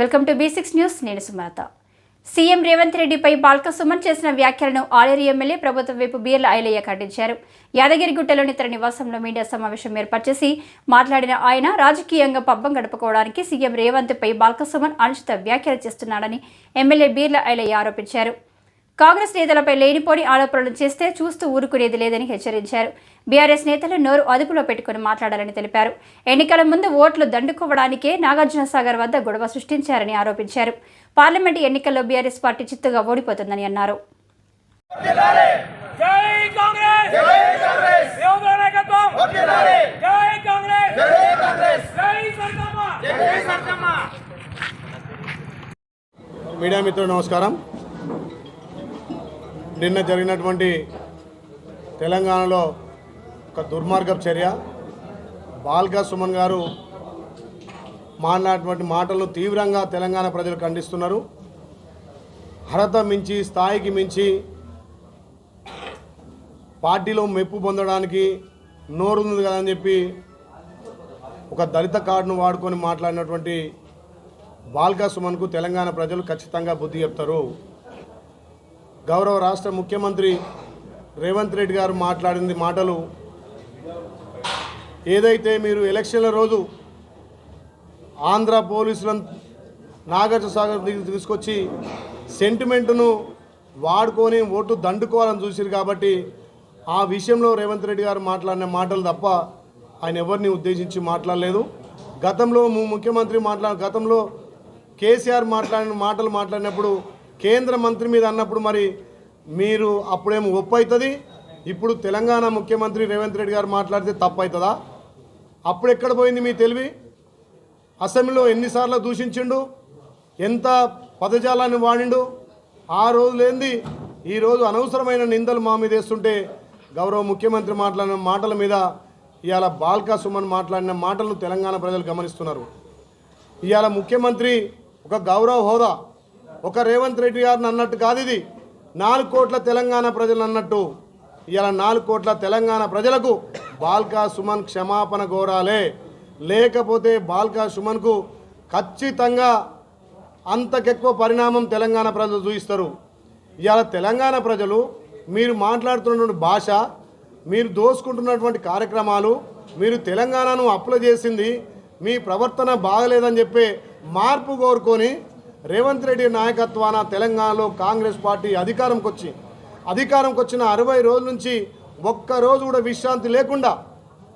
Welcome to B six news. నేను Sumalatha. CM Revanth రెడ్డిపై బాల్క సుమన్ చేసిన వ్యాఖ్యలను ఆలేరు ఎమ్మెల్యే ప్రభుత్వం వైపు బీర్ల ఐలయ్య ఖండించారు. యాదగిరిగుట్టలోని తన నివాసంలో మీడియా సమావేశం ఏర్పాటు చేసి మాట్లాడిన ఆయన రాజకీయంగా పబ్బం గడుపుకోవడానికి సీఎం రేవంత్పై బాల్క సుమన్ అనుచిత వ్యాఖ్యలు చేస్తున్నాడని ఎమ్మెల్యే బీర్ల ఐలయ్య ఆరోపించారు. కాంగ్రెస్ నేతలపై లేనిపోని ఆరోపణలు చేస్తే చూస్తూ ఊరుకునేది లేదని హెచ్చరించారు. బీఆర్ఎస్ నేతలు నోరు అదుపులో పెట్టుకుని మాట్లాడాలని తెలిపారు. ఎన్నికల ముందు ఓట్లు దండుకోవడానికే నాగార్జున సాగర్ వద్ద గొడవ సృష్టించారని ఆరోపించారు. పార్లమెంటు ఎన్నికల్లో బీఆర్ఎస్ పార్టీ చిత్తుగా ఓడిపోతుందని అన్నారు. జై కాంగ్రెస్! జై కాంగ్రెస్! యోగ నాయకత్వం! జై కాంగ్రెస్! జై కాంగ్రెస్! జై సర్కమ్మ! జై సర్కమ్మ! మీడియా మిత్రులు నమస్కారం. నిన్న జరిగినటువంటి తెలంగాణలో ఒక దుర్మార్గపు చర్య. బాల్కా సుమన్ గారు మాట్లాడినటువంటి మాటలను తీవ్రంగా తెలంగాణ ప్రజలు ఖండిస్తున్నారు. అర్హత మించి స్థాయికి మించి పార్టీలో మెప్పు పొందడానికి నోరుంది కదని చెప్పి ఒక దళిత కార్డును వాడుకొని మాట్లాడినటువంటి బాల్కా సుమన్కు తెలంగాణ ప్రజలు ఖచ్చితంగా బుద్ధి చెప్తారు. గౌరవ రాష్ట్ర ముఖ్యమంత్రి రేవంత్ రెడ్డి గారు మాట్లాడింది మాటలు. ఏదైతే మీరు ఎలక్షన్ల రోజు ఆంధ్ర పోలీసులను నాగార్జున సాగర్ తీసుకొచ్చి సెంటిమెంట్ను వాడుకొని ఓటు దండుకోవాలని చూసిరు కాబట్టి ఆ విషయంలో రేవంత్ రెడ్డి గారు మాట్లాడిన మాటలు తప్ప ఆయన ఎవరిని ఉద్దేశించి మాట్లాడలేదు. గతంలో ముఖ్యమంత్రి మాట్లా గతంలో కేసీఆర్ మాట్లాడిన మాటలు మాట్లాడినప్పుడు కేంద్ర మంత్రి మీద అన్నప్పుడు మరి మీరు అప్పుడేమో ఒప్పు అవుతుంది ఇప్పుడు తెలంగాణ ముఖ్యమంత్రి రేవంత్ రెడ్డి గారు మాట్లాడితే తప్పు అవుతుందా అప్పుడు ఎక్కడ పోయింది మీ తెలివి? అసెంబ్లీలో ఎన్నిసార్లు దూషించిండు? ఎంత పదజాలాన్ని వాడిండు? ఆ రోజులేంది ఈరోజు అనవసరమైన నిందలు మా మీద వేస్తుంటే గౌరవ ముఖ్యమంత్రి మాట్లాడిన మాటల మీద ఇవాళ బాల్కా సుమన్ మాట్లాడిన మాటలను తెలంగాణ ప్రజలు గమనిస్తున్నారు. ఇవాళ ముఖ్యమంత్రి ఒక గౌరవ హోదా ఒక రేవంత్ రెడ్డి గారిని అన్నట్టు కాదు ఇది. నాలుగు కోట్ల తెలంగాణ ప్రజలు అన్నట్టు. ఇలా నాలుగు కోట్ల తెలంగాణ ప్రజలకు బాల్కా సుమన్ క్షమాపణ కోరాలే. లేకపోతే బాల్కా సుమన్కు ఖచ్చితంగా అంతకెక్కువ పరిణామం తెలంగాణ ప్రజలు చూపిస్తారు ఇవాళ తెలంగాణ ప్రజలు మీరు మాట్లాడుతున్నటువంటి భాష మీరు దోసుకుంటున్నటువంటి కార్యక్రమాలు మీరు తెలంగాణను అప్లై చేసింది మీ ప్రవర్తన బాగలేదని చెప్పి మార్పు కోరుకొని రేవంత్ రెడ్డి నాయకత్వాన తెలంగాణలో కాంగ్రెస్ పార్టీ అధికారంకి వచ్చి అధికారంకి వచ్చిన అరవై రోజుల నుంచి ఒక్క రోజు కూడా విశ్రాంతి లేకుండా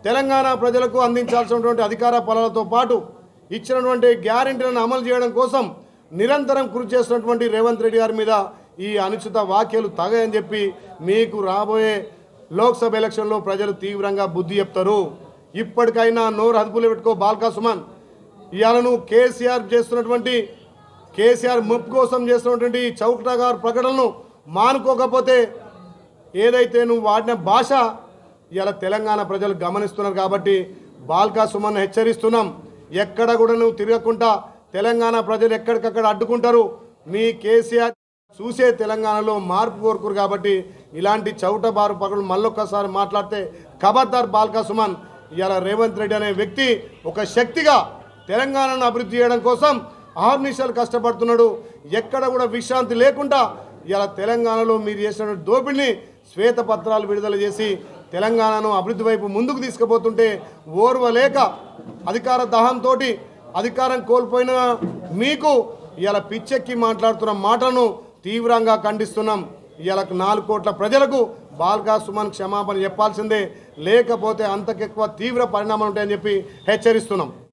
తెలంగాణ ప్రజలకు అందించాల్సినటువంటి అధికార పనులతో పాటు ఇచ్చినటువంటి గ్యారెంటీలను అమలు చేయడం కోసం నిరంతరం కృషి చేస్తున్నటువంటి రేవంత్ రెడ్డి గారి మీద ఈ అనుచిత వ్యాఖ్యలు తగయని చెప్పి మీకు రాబోయే లోక్సభ ఎలక్షన్లో ప్రజలు తీవ్రంగా బుద్ధి చెప్తారు. ఇప్పటికైనా నోరు అదుపులో పెట్టుకో బాల్కా సుమన్. ఇవాళ నువ్వు కేసీఆర్ చేస్తున్నటువంటి కేసీఆర్ ముప్పు కోసం చేస్తున్నటువంటి చౌకటగారు ప్రకటనను మానుకోకపోతే ఏదైతే నువ్వు వాడిన భాష ఇలా తెలంగాణ ప్రజలు గమనిస్తున్నారు కాబట్టి బాల్కా సుమన్ హెచ్చరిస్తున్నాం. ఎక్కడ కూడా నువ్వు తిరగకుండా తెలంగాణ ప్రజలు ఎక్కడికక్కడ అడ్డుకుంటారు. మీ కేసీఆర్ చూసే తెలంగాణలో మార్పు కోరుకురు కాబట్టి ఇలాంటి చౌట బారు పగలు మళ్ళొక్కసారి మాట్లాడితే ఖబర్దార్ బాల్కా సుమన్ ఇలా రేవంత్ రెడ్డి అనే వ్యక్తి ఒక శక్తిగా తెలంగాణను అభివృద్ధి చేయడం కోసం ఆర్నిషాలు కష్టపడుతున్నాడు. ఎక్కడ కూడా విశ్రాంతి లేకుండా ఇలా తెలంగాణలో మీరు చేసిన దోపిడిని శ్వేతపత్రాలు విడుదల చేసి తెలంగాణను అభివృద్ధి వైపు ముందుకు తీసుకుపోతుంటే ఓర్వలేక అధికార దహంతో అధికారం కోల్పోయిన మీకు ఇలా పిచ్చెక్కి మాట్లాడుతున్న మాటను తీవ్రంగా ఖండిస్తున్నాం. ఇలా నాలుగు కోట్ల ప్రజలకు బాల్కా సుమన్ క్షమాపణ చెప్పాల్సిందే. లేకపోతే అంతకెక్కువ తీవ్ర పరిణామాలు ఉంటాయని చెప్పి హెచ్చరిస్తున్నాం.